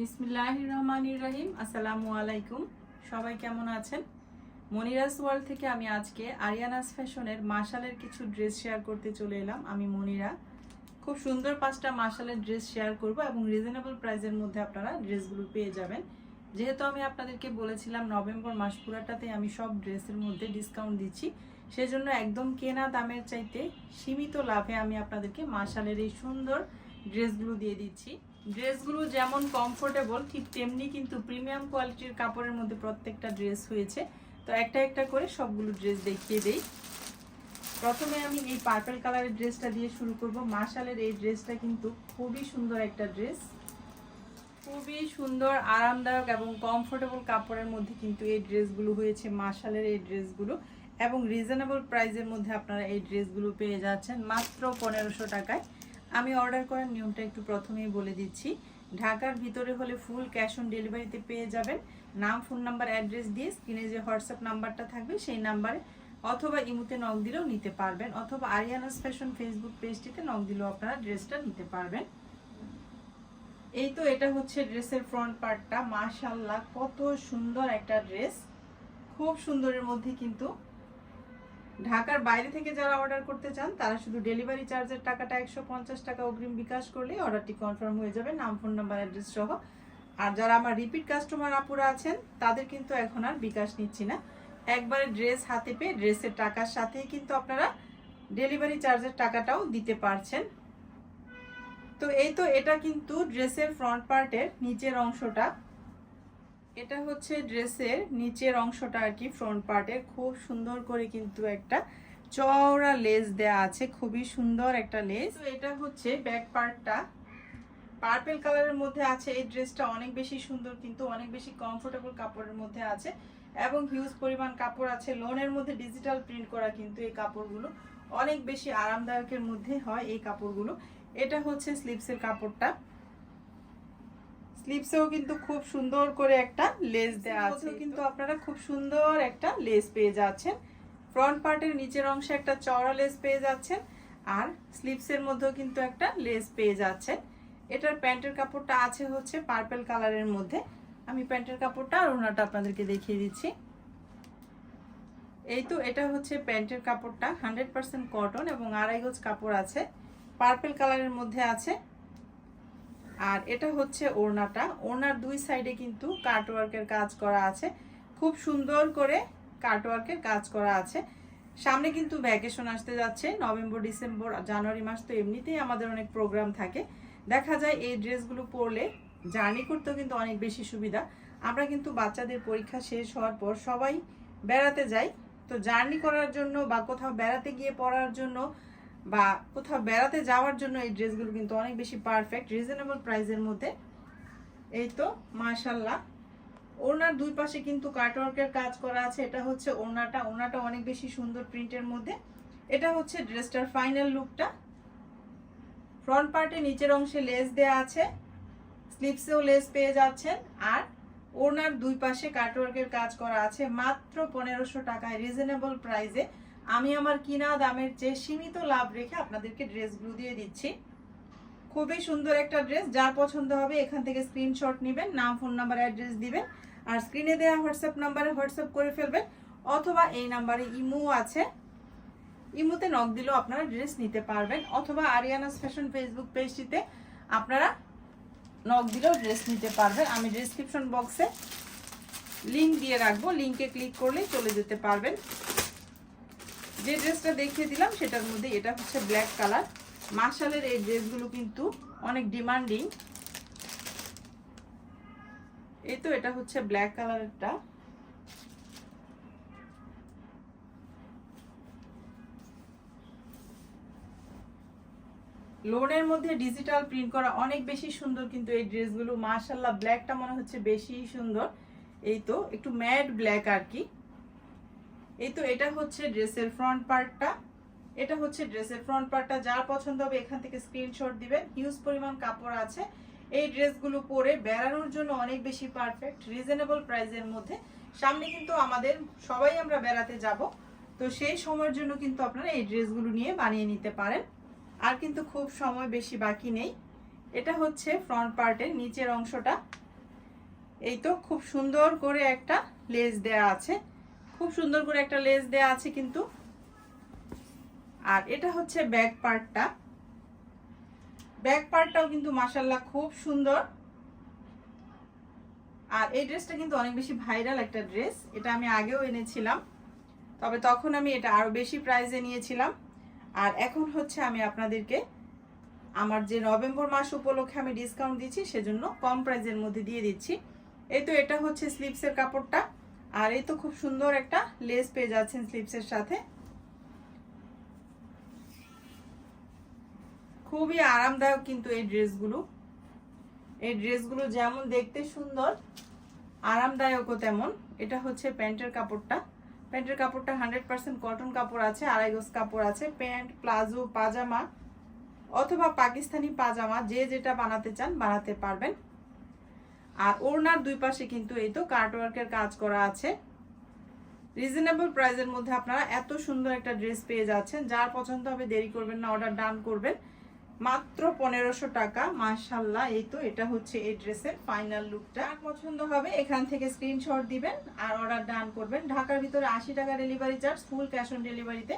বিসমিল্লাহ রহমানির রহিম, আসসালামু আলাইকুম। সবাই কেমন আছেন? মনিরাস ওয়ার্ল্ড থেকে আমি আজকে আরিয়ানাস ফ্যাশনের মাশালের কিছু ড্রেস শেয়ার করতে চলে এলাম। আমি মনিরা। খুব সুন্দর পাঁচটা মাশালের ড্রেস শেয়ার করব এবং রিজনেবল প্রাইসের মধ্যে আপনারা ড্রেসগুলো পেয়ে যাবেন। যেহেতু আমি আপনাদেরকে বলেছিলাম নভেম্বর মাস পুরাটাতে আমি সব ড্রেসের মধ্যে ডিসকাউন্ট দিচ্ছি, সেজন্য একদম কেনা দামের চাইতে সীমিত লাভে আমি আপনাদেরকে মাশালের এই সুন্দর ড্রেসগুলো দিয়ে দিচ্ছি। ড্রেসগুলো যেমন কমফোর্টেবল ঠিক তেমনি কিন্তু প্রিমিয়াম কোয়ালিটির কাপড়ের মধ্যে প্রত্যেকটা ড্রেস হয়েছে। তো একটা একটা করে সবগুলো ড্রেস দেখিয়ে দেই। প্রথমে আমি এই পার্পল কালারের ড্রেসটা দিয়ে শুরু করব। মাশালের এই ড্রেসটা কিন্তু খুবই সুন্দর একটা ড্রেস খুবই সুন্দর, আরামদায়ক এবং কমফোর্টেবল কাপড়ের মধ্যে কিন্তু এই ড্রেসগুলো হয়েছে। মাশালের এই ড্রেসগুলো এবং রিজনেবল প্রাইসের মধ্যে আপনারা এই ড্রেসগুলো পেয়ে যাচ্ছেন মাত্র পনেরোশো টাকায়। আমি অর্ডার করার নিয়মটা একটু প্রথমেই বলে দিচ্ছি। ঢাকার ভিতরে হলে ফুল ক্যাশ অন ডেলিভারিতে পেয়ে যাবেন। নাম, ফোন নাম্বার, অ্যাড্রেস দিয়ে স্ক্রিনে যে হোয়াটসঅ্যাপ নাম্বারটা থাকবে সেই নাম্বারে অথবা ইমুতে নক দিলেও নিতে পারবেন। অথবা আরিয়ানাস ফ্যাশন ফেসবুক পেজটিতে নক দিলেও আপনারা ড্রেসটা নিতে পারবেন। এই তো এটা হচ্ছে ড্রেসের ফ্রন্ট পার্টটা মাশাল্লাহ কত সুন্দর একটা ড্রেস। খুব সুন্দরের মধ্যে কিন্তু ঢাকার বাইরে থেকে যারা অর্ডার করতে চান, তারা শুধু ডেলিভারি চার্জের টাকাটা একশো পঞ্চাশ টাকা অগ্রিম বিকাশ করলে অর্ডারটি কনফার্ম হয়ে যাবে, নাম, ফোন নাম্বার, অ্যাড্রেস সহ। আর যারা আমার রিপিট কাস্টমার আপুরা আছেন, তাদের কিন্তু এখন আর বিকাশ নিচ্ছি না। একবারে ড্রেস হাতে পেয়ে ড্রেসের টাকার সাথেই কিন্তু আপনারা ডেলিভারি চার্জের টাকাটাও দিতে পারছেন। তো এই তো, এটা কিন্তু ড্রেসের ফ্রন্ট পার্টের নিচের অংশটা। এটা হচ্ছে ড্রেসের নিচের অংশটা আর কি ফ্রন্ট পার্টের খুব সুন্দর করে কিন্তু একটা চওড়া লেস দেয়া আছে, খুবই সুন্দর একটা লেস তো এটা হচ্ছে ব্যাক পার্টটা পার্পেল কালারের মধ্যে আছে, এই ড্রেসটা অনেক বেশি সুন্দর কিন্তু অনেক বেশি কমফোর্টেবল কাপড়ের মধ্যে আছে। এবং হিউজ পরিমাণ কাপড় আছে লোনের মধ্যে ডিজিটাল প্রিন্ট করা কিন্তু এই কাপড়গুলো। অনেক বেশি আরামদায়কের মধ্যে হয় এই কাপড়গুলো। এটা হচ্ছে স্লিপসের কাপড়টা। স্লিপসেও কিন্তু খুব সুন্দর করে একটা লেস দেওয়া আছে কিন্তু আপনারা খুব সুন্দর একটা লেস পেয়ে যাচ্ছেন। ফ্রন্ট পার্টের নিচের অংশে একটা চওড়া লেস পেয়ে যাচ্ছেন আর স্লিপসের মধ্যেও কিন্তু একটা লেস পেয়ে যাচ্ছেন। এটার প্যান্টের কাপড়টা আছে হচ্ছে পার্পেল কালারের মধ্যে। আমি প্যান্টের কাপড়টা আর ওনাটা আপনাদেরকে দেখিয়ে দিচ্ছি। এই তো এটা হচ্ছে প্যান্টের কাপড়টা হান্ড্রেড পার্সেন্ট কটন এবং আড়াই গজ কাপড় আছে। পার্পেল কালারের মধ্যে আছে। আর এটা হচ্ছে ওড়নাটা। ওড়নার দুই সাইডে কিন্তু কাটওয়ার্কের কাজ করা আছে। খুব সুন্দর করে কাটওয়ার্কের কাজ করা আছে। সামনে কিন্তু ভ্যাকেশন আসতে যাচ্ছে। নভেম্বর ডিসেম্বর জানুয়ারি মাস তো এমনিতেই আমাদের অনেক প্রোগ্রাম থাকে। দেখা যায় এই ড্রেসগুলো পরলে জার্নি করতেও কিন্তু অনেক বেশি সুবিধা। আমরা কিন্তু বাচ্চাদের পরীক্ষা শেষ হওয়ার পর সবাই বেড়াতে যাই। তো জার্নি করার জন্য বা কোথাও বেড়াতে গিয়ে পড়ার জন্য বা কোথাও বেড়াতে যাওয়ার জন্য এই ড্রেসগুলো কিন্তু অনেক বেশি পারফেক্ট রিজনেবল প্রাইসের মধ্যে। এই তো মাশাল্লাহ ওনার দুই পাশে কিন্তু কাটওয়ার্কের কাজ করা আছে। এটা হচ্ছে ওনাটা ওনাটা অনেক বেশি সুন্দর প্রিন্টের মধ্যে। এটা হচ্ছে ড্রেসটার ফাইনাল লুকটা ফ্রন্ট পার্টে নিচের অংশে লেস দেয়া আছে। স্লিপসেও লেস পেয়ে যাচ্ছেন। আর ওনার দুই পাশে কাটওয়ার্কের কাজ করা আছে। মাত্র পনেরোশো টাকায় রিজনেবল প্রাইসে আমি আমার কিনা দামের চেয়ে সীমিত লাভ রেখে আপনাদেরকে ড্রেসগুলো দিয়ে দিচ্ছি। খুবই সুন্দর একটা ড্রেস, যার পছন্দ হবে এখান থেকে স্ক্রিনশট নেবেন, নাম ফোন নাম্বার অ্যাড্রেস দিবেন, আর স্ক্রিনে দেওয়া হোয়াটসঅ্যাপ নাম্বারে হোয়াটসঅ্যাপ করে ফেলবেন, অথবা এই নাম্বারে ইমো আছে। ইমোতে নক দিলেও আপনারা ড্রেস নিতে পারবেন, অথবা আরিয়ানাস ফ্যাশন ফেসবুক পেজটিতে আপনারা নক দিলেও ড্রেস নিতে পারবেন। আমি ডিসক্রিপশন বক্সে লিঙ্ক দিয়ে রাখব লিঙ্কে ক্লিক করলেই চলে যেতে পারবেন। যে ড্রেসটা দেখিয়ে দিলাম, সেটার মধ্যে এটা হচ্ছে ব্ল্যাক কালার মার্শালের এই ড্রেসগুলো কিন্তু অনেক ডিমান্ডিং এই তো এটা হচ্ছে ব্ল্যাক কালারটা লোনের মধ্যে ডিজিটাল প্রিন্ট করা অনেক বেশি সুন্দর কিন্তু এই ড্রেসগুলো মার্শাল্লাহ ব্ল্যাকটা মনে হচ্ছে বেশি সুন্দর। এই তো, একটু ম্যাট ব্ল্যাক আর কি। এই তো এটা হচ্ছে ড্রেসের ফ্রন্ট পার্টটা এটা হচ্ছে ড্রেসের ফ্রন্ট পার্টটা যার পছন্দ হবে এখান থেকে স্ক্রিনশট দিবেন। হিউজ পরিমাণ কাপড় আছে। এই ড্রেসগুলো পরে বেড়ানোর জন্য অনেক বেশি পারফেক্ট রিজনেবল প্রাইসের মধ্যে। সামনে কিন্তু আমাদের সবাই আমরা বেড়াতে যাব। তো সেই সময়ের জন্য কিন্তু আপনারা এই ড্রেসগুলো নিয়ে বানিয়ে নিতে পারেন। আর কিন্তু খুব সময় বেশি বাকি নেই। এটা হচ্ছে ফ্রন্ট পার্টের নিচের অংশটা। এই তো খুব সুন্দর করে একটা লেস দেয়া আছে। খুব সুন্দর করে একটা লেস দেয়া আছে কিন্তু। আর এটা হচ্ছে ব্যাক পার্টটা ব্যাক পার্টটাও কিন্তু মাসাল্লাহ খুব সুন্দর। আর এই ড্রেসটা কিন্তু অনেক বেশি ভাইরাল একটা ড্রেস এটা আমি আগেও এনেছিলাম। তবে তখন আমি এটা আরও বেশি প্রাইসে নিয়েছিলাম। আর এখন হচ্ছে আমি আপনাদেরকে আমার যে নভেম্বর মাস উপলক্ষে আমি ডিসকাউন্ট দিচ্ছি, সেজন্য কম প্রাইসের মধ্যে দিয়ে দিচ্ছি। এই তো এটা হচ্ছে স্লিপসের কাপড়টা। আর এই তো খুব সুন্দর একটা লেস পেয়ে যাচ্ছেন স্লিপসের সাথে। খুবই আরামদায়ক কিন্তু এই ড্রেসগুলো এই ড্রেসগুলো যেমন দেখতে সুন্দর, আরামদায়কও তেমন। এটা হচ্ছে প্যান্টের কাপড়টা। প্যান্টের কাপড়টা হান্ড্রেড পার্সেন্ট কটন কাপড় আছে, আড়াই গজ কাপড় আছে। প্যান্ট, প্লাজো, পাজামা অথবা পাকিস্তানি পাজামা, যে যেটা বানাতে চান বানাতে পারবেন। আর ওড়নার দুই পাশে কিন্তু এই তো কার্টওয়ার্কের কাজ করা আছে। রিজনেবল প্রাইসের মধ্যে আপনারা এত সুন্দর একটা ড্রেস পেয়ে যাচ্ছেন, যার পছন্দ হবে দেরি করবেন না অর্ডার ডান করবেন। মাত্র পনেরোশো টাকা মাশাল্লাহ এই তো এটা হচ্ছে এই ড্রেসের ফাইনাল লুকটা পছন্দ হবে এখান থেকে স্ক্রিনশট দিবেন আর অর্ডার ডান করবেন। ঢাকার ভিতরে আশি টাকা delivery charge full cash on ডেলিভারিতে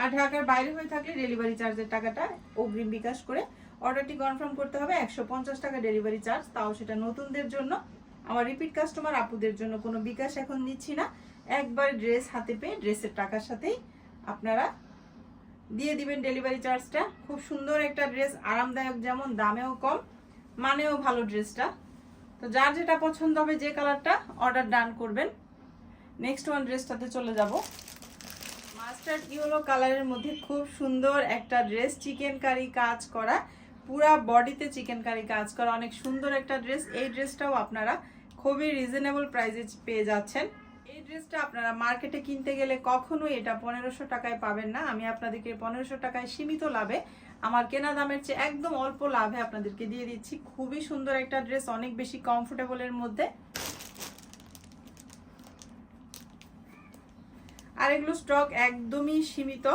আর ঢাকার বাইরে হয়ে থাকলে ডেলিভারি চার্জের টাকাটা অগ্রিম বিকাশ করে অর্ডারটি কনফার্ম করতে হবে, একশো পঞ্চাশ টাকা ডেলিভারি চার্জ তাও সেটা নতুনদের জন্য। আমার রিপিট কাস্টমার আপুদের জন্য কোনো বিকাশ এখন নিচ্ছি না। একবার ড্রেস হাতে পেয়ে ড্রেসের টাকার সাথেই আপনারা দিয়ে দিবেন ডেলিভারি চার্জটা খুব সুন্দর একটা ড্রেস আরামদায়ক যেমন, দামেও কম, মানেও ভালো ড্রেসটা তো যার যেটা পছন্দ হবে যে কালারটা অর্ডার ডান করবেন। নেক্সট ওয়ান ড্রেসটাতে চলে যাব। মাস্টার্ড ইয়েলো কালারের মধ্যে খুব সুন্দর একটা ড্রেস চিকেন কারি কাজ করা। পুরা বডিতে চিকেন কারি কাজ করা, অনেক সুন্দর একটা ড্রেস এই ড্রেসটাও আপনারা খুবই রিজনেবল প্রাইসে পেয়ে যাচ্ছেন। এই ড্রেসটা আপনারা মার্কেটে কিনতে গেলে কখনোই এটা পনেরোশো টাকায় পাবেন না। আমি আপনাদেরকে পনেরোশো টাকায় সীমিত লাভে আমার কেনা দামের চেয়ে একদম অল্প লাভে আপনাদেরকে দিয়ে দিচ্ছি। খুবই সুন্দর একটা ড্রেস অনেক বেশি কমফোর্টেবলের মধ্যে। আর এগুলো স্টক একদমই সীমিত।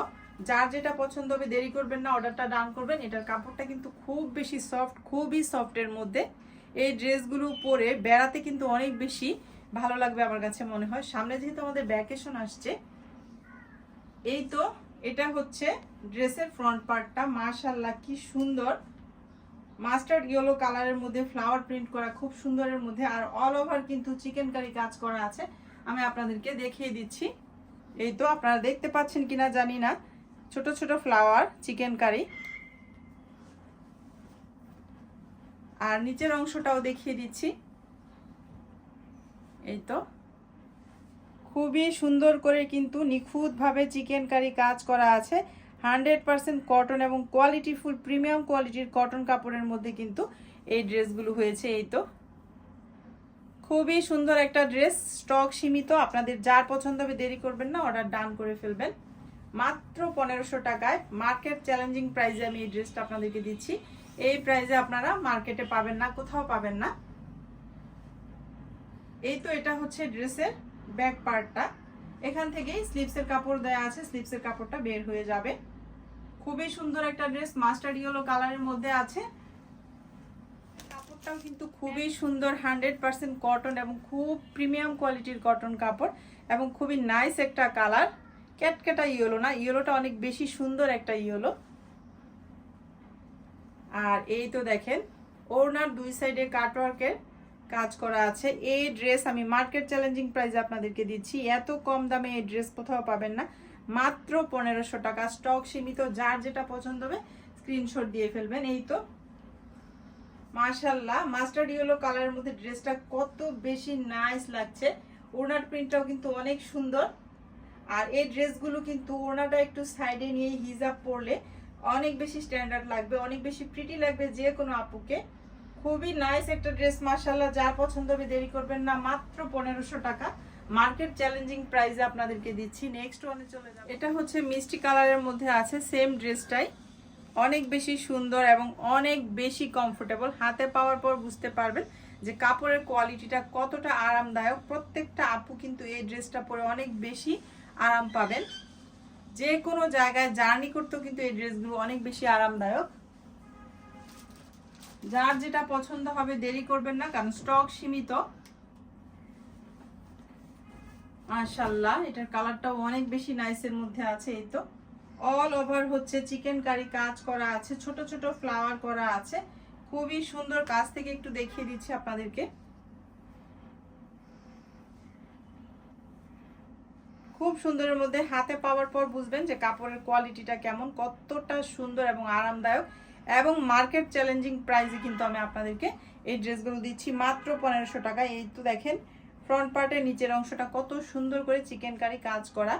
যার যেটা পছন্দ হবে, দেরি করবেন না অর্ডারটা ডান করবেন। এটার কাপড়টা কিন্তু খুব বেশি সফট খুবই সফটের মধ্যে। এই ড্রেসগুলো পরে বেড়াতে কিন্তু অনেক বেশি ভালো লাগবে আমার কাছে মনে হয়। সামনে যেহেতু আমাদের ভ্যাকেশন আসছে, এই তো এটা হচ্ছে ড্রেসের ফ্রন্ট পার্টটা মাশাল্লাহ কি সুন্দর। মাস্টার্ড ইয়েলো কালারের মধ্যে ফ্লাওয়ার প্রিন্ট করা, খুব সুন্দরের মধ্যে। আর অল ওভার কিন্তু চিকেন কারি কাজ করা আছে। আমি আপনাদেরকে দেখিয়ে দিচ্ছি। এই তো আপনারা দেখতে পাচ্ছেন কিনা জানি না। ছোট ছোট ফ্লাওয়ার চিকেন কারি আর নিচের অংশটাও দেখিয়ে দিচ্ছি। এই তো। খুবই সুন্দর করে কিন্তু নিখুঁতভাবে চিকেন কারি কাজ করা আছে। হান্ড্রেড পার্সেন্ট কটন এবং কোয়ালিটি ফুল প্রিমিয়াম কোয়ালিটির কটন কাপড়ের মধ্যে কিন্তু এই ড্রেসগুলো হয়েছে, এই তো। খুবই সুন্দর একটা ড্রেস স্টক সীমিত। আপনাদের যার পছন্দ হবে দেরি করবেন না অর্ডার ডান করে ফেলবেন। মাত্র পনেরোশো টাকায় মার্কেট চ্যালেঞ্জিং প্রাইসে আমি এই ড্রেসটা আপনাদেরকে দিচ্ছি। এই প্রাইসে আপনারা মার্কেটে পাবেন না, কোথাও পাবেন না। এই তো এটা হচ্ছে ড্রেসের ব্যাক পার্টটা এখান থেকেই স্লিপসের কাপড় দেয়া আছে স্লিপসের কাপড়টা বের হয়ে যাবে। খুবই সুন্দর একটা ড্রেস মাস্টার্ড ইয়েলো কালারের মধ্যে আছে। কাপড়টাও কিন্তু খুবই সুন্দর হান্ড্রেড পার্সেন্ট কটন এবং খুব প্রিমিয়াম কোয়ালিটির কটন কাপড় এবং খুবই নাইস একটা কালার ক্যাটকেটা ইয়েলো না, ইয়েলোটা অনেক বেশি সুন্দর একটা ইয়েলো। আর এই তো দেখেন, ওড়নার দুই সাইডে কাটওয়ার্কের কাজ করা আছে। এই ড্রেস আমি মার্কেট চ্যালেঞ্জিং প্রাইসে আপনাদেরকে দিচ্ছি। এত কম দামে এই ড্রেস কোথাও পাবেন না। মাত্র পনেরোশো টাকা। স্টক সীমিত, যার যেটা পছন্দ হবে স্ক্রিনশট দিয়ে ফেলবেন। এই তো। মার্শাল্লাহ মাস্টার্ড ইয়েলো কালারের মধ্যে ড্রেসটা কত বেশি নাইস লাগছে। ওনার প্রিন্টটাও কিন্তু অনেক সুন্দর। আর এই ড্রেসগুলো কিন্তু ওনাটা একটু সাইডে নিয়ে হিজাব পরলে অনেক বেশি স্ট্যান্ডার্ড লাগবে, অনেক বেশি প্রিটি লাগবে যে কোনো আপুকে। খুবই নাইস একটা ড্রেস মার্শাল্লাহ যার পছন্দ হবে দেরি করবেন না, মাত্র পনেরোশো টাকা। মার্কেট চ্যালেঞ্জিং প্রাইসে আপনাদেরকে দিচ্ছি। নেক্সট ওয়ানে চলে যাব। এটা হচ্ছে মিষ্টি কালারের মধ্যে আছে সেম ড্রেসটাই অনেক বেশি সুন্দর এবং অনেক বেশি কমফোর্টেবল হাতে পাওয়ার পর বুঝতে পারবেন যে কাপড়ের কোয়ালিটিটা কতটা আরামদায়ক। প্রত্যেকটা আপু কিন্তু এই ড্রেসটা পরে অনেক বেশি আরাম পাবেন। যে কোনো জায়গায় জার্নি করতেও কিন্তু এই ড্রেসগুলো অনেক বেশি আরামদায়ক। যার যেটা পছন্দ হবে দেরি করবেন না, কারণ স্টক সীমিত। মাশাল্লাহ এটার কালারটাও অনেক বেশি নাইসের মধ্যে আছে এই তো। অল ওভার হচ্ছে চিকেন কারি কাজ করা আছে, ছোট ছোট ফ্লাওয়ার করা আছে। খুবই সুন্দর কাজ থেকে একটু দেখিয়ে দিচ্ছি আপনাদেরকে। খুব সুন্দরের মধ্যে হাতে পাওয়ার পর বুঝবেন যে কাপড়ের কোয়ালিটিটা কেমন, কতটা সুন্দর এবং আরামদায়ক এবং মার্কেট চ্যালেঞ্জিং প্রাইসে কিন্তু আমি আপনাদেরকে এই ড্রেসগুলো দিচ্ছি। মাত্র পনেরোশো টাকায় এই তো দেখেন ফ্রন্ট পার্টের নিচের অংশটা কত সুন্দর করে চিকেন কারি কাজ করা।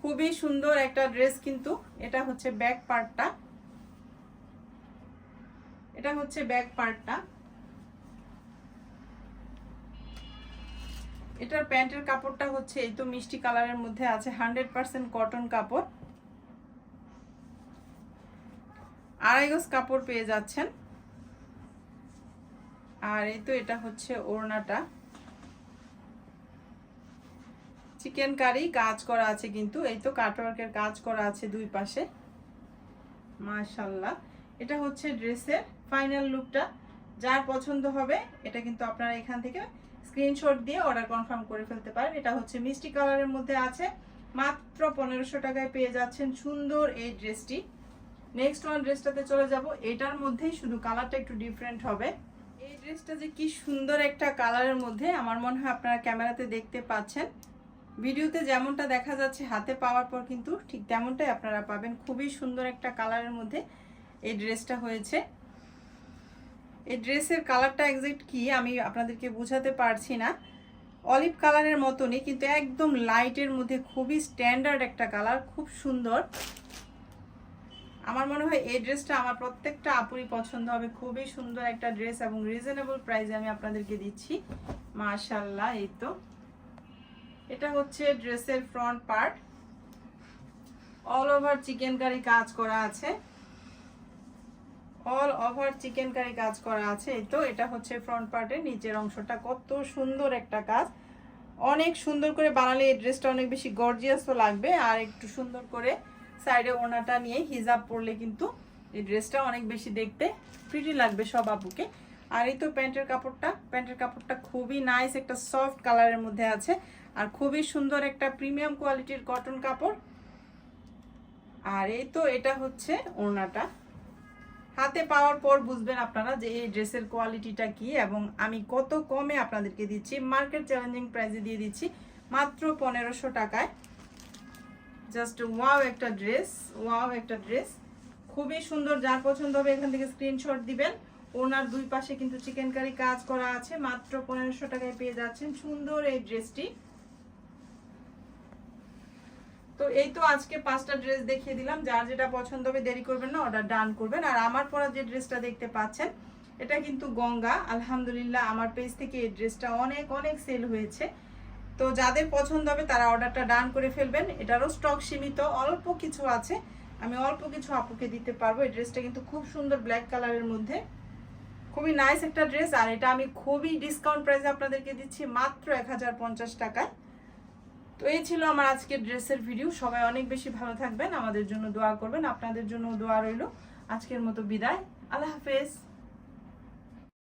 খুবই সুন্দর একটা ড্রেস কিন্তু। এটা হচ্ছে ব্যাক পার্টটা এটা হচ্ছে ব্যাক পার্টটা এটার প্যান্টের কাপড়টা হচ্ছে এই তো মিষ্টি কালারের মধ্যে আছে হান্ড্রেড পার্সেন্ট কটন কাপড়। আড়াই গজ কাপড় পেয়ে যাচ্ছেন। আর এই তো এটা হচ্ছে ওড়নাটা। চিকেন কারি কাজ করা আছে কিন্তু, এই তো কাটওয়ার্কের কাজ করা আছে দুই পাশে। মাশাল্লাহ এটা হচ্ছে ড্রেসের ফাইনাল লুকটা যার পছন্দ হবে, এটা কিন্তু আপনারা এখান থেকে স্ক্রিনশট দিয়ে অর্ডার কনফার্ম করে ফেলতে পারেন। এটা হচ্ছে মিষ্টি কালারের মধ্যে আছে। মাত্র পনেরোশো টাকায় পেয়ে যাচ্ছেন সুন্দর এই ড্রেসটি নেক্সট ওয়ান ড্রেসটাতে চলে যাব। এটার মধ্যেই শুধু কালারটা একটু ডিফারেন্ট হবে। এই ড্রেসটা যে কি সুন্দর একটা কালারের মধ্যে, আমার মনে হয় আপনারা ক্যামেরাতে দেখতে পাচ্ছেন। ভিডিওতে যেমনটা দেখা যাচ্ছে, হাতে পাওয়ার পর কিন্তু ঠিক তেমনটাই আপনারা পাবেন। খুবই সুন্দর একটা কালারের মধ্যে এই ড্রেসটা হয়েছে। এই ড্রেসের কালারটা একজ্যাক্ট কি আমি আপনাদেরকে বোঝাতে পারছি না। অলিভ কালারের মতনই, কিন্তু একদম লাইটের মধ্যে খুবই স্ট্যান্ডার্ড একটা কালার খুব সুন্দর। আমার মনে হয় এই ড্রেসটা আমার প্রত্যেকটা আপুরই পছন্দ হবে। খুবই সুন্দর একটা ড্রেস এবং রিজনেবল প্রাইসে আমি আপনাদেরকে দিচ্ছি। মাশাল্লাহ এই তো। এটা হচ্ছে ড্রেসের front part all over chicken curry কাজ করা আছে। অল ওভার চিকেন কারি কাজ করা আছে। এই তো এটা হচ্ছে ফ্রন্ট পার্টের নিচের অংশটা কত সুন্দর একটা কাজ। অনেক সুন্দর করে বানালে এই ড্রেসটা অনেক বেশি গর্জিয়াসও লাগবে। আর একটু সুন্দর করে সাইডে ওনাটা নিয়ে হিজাব পরলে কিন্তু এই ড্রেসটা অনেক বেশি দেখতে প্রিটি লাগবে সব আপুকে। আর এই তো প্যান্টের কাপড়টা প্যান্টের কাপড়টা খুবই নাইস একটা সফট কালারের মধ্যে আছে। আর খুবই সুন্দর একটা প্রিমিয়াম কোয়ালিটির কটন কাপড়। আর এই তো এটা হচ্ছে ওড়নাটা হাতে পাওয়ার পর বুঝবেন আপনারা যে এই ড্রেসের কোয়ালিটিটা কি এবং আমি কত কমে আপনাদেরকে দিচ্ছি। মার্কেট চ্যালেঞ্জিং প্রাইসে দিয়ে দিচ্ছি মাত্র পনেরোশো টাকায়। জাস্ট ওয়াও একটা ড্রেস, ওয়াও একটা ড্রেস। খুবই সুন্দর, যার পছন্দ হবে এখান থেকে স্ক্রিনশট দিবেন। ওনার দুই পাশে কিন্তু চিকেন কারি কাজ করা আছে, মাত্র পনেরোশো টাকায় পেয়ে যাচ্ছেন সুন্দর এই ড্রেসটি। তো এই তো আজকে পাঁচটা ড্রেস দেখিয়ে দিলাম। যার যেটা পছন্দ হবে দেরি করবেন না অর্ডার ডান করবেন। আর আমার পরা যে ড্রেসটা দেখতে পাচ্ছেন, এটা কিন্তু গঙ্গা। আলহামদুলিল্লাহ, আমার পেজ থেকে এই ড্রেসটা অনেক অনেক সেল হয়েছে। তো যাদের পছন্দ হবে, তারা অর্ডারটা ডান করে ফেলবেন। এটারও স্টক সীমিত, অল্প কিছু আছে। আমি অল্প কিছু আপুকে দিতে পারব। এই ড্রেসটা কিন্তু খুব সুন্দর ব্ল্যাক কালারের মধ্যে। খুবই নাইস একটা ড্রেস আর এটা আমি খুবই ডিসকাউন্ট প্রাইসে আপনাদেরকে দিচ্ছি মাত্র এক হাজার পঞ্চাশ টাকায়। তো এই ছিল আমার আজকের ড্রেসের ভিডিও সবাই অনেক বেশি ভালো থাকবেন, আমাদের জন্য দোয়া করবেন। আপনাদের জন্য দোয়া রইল। আজকের মতো বিদায়। আল্লাহ হাফেজ।